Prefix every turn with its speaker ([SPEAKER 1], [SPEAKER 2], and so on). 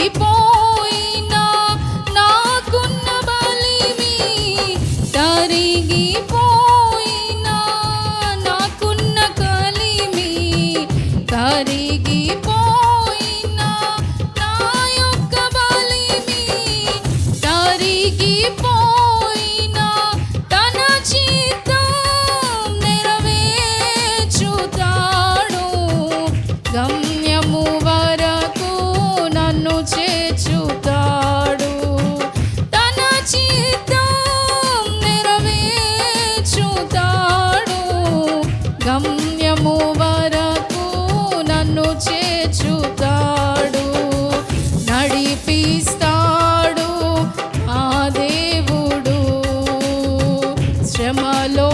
[SPEAKER 1] తరిగిపోయినా నాకున్న బలిమి తరిగిపోయినా నాకున్న కలిమి తరిగి అంతము వరకు నన్ను చేచుతాడు నడిపిస్తాడు ఆ దేవుడు. శ్రమలో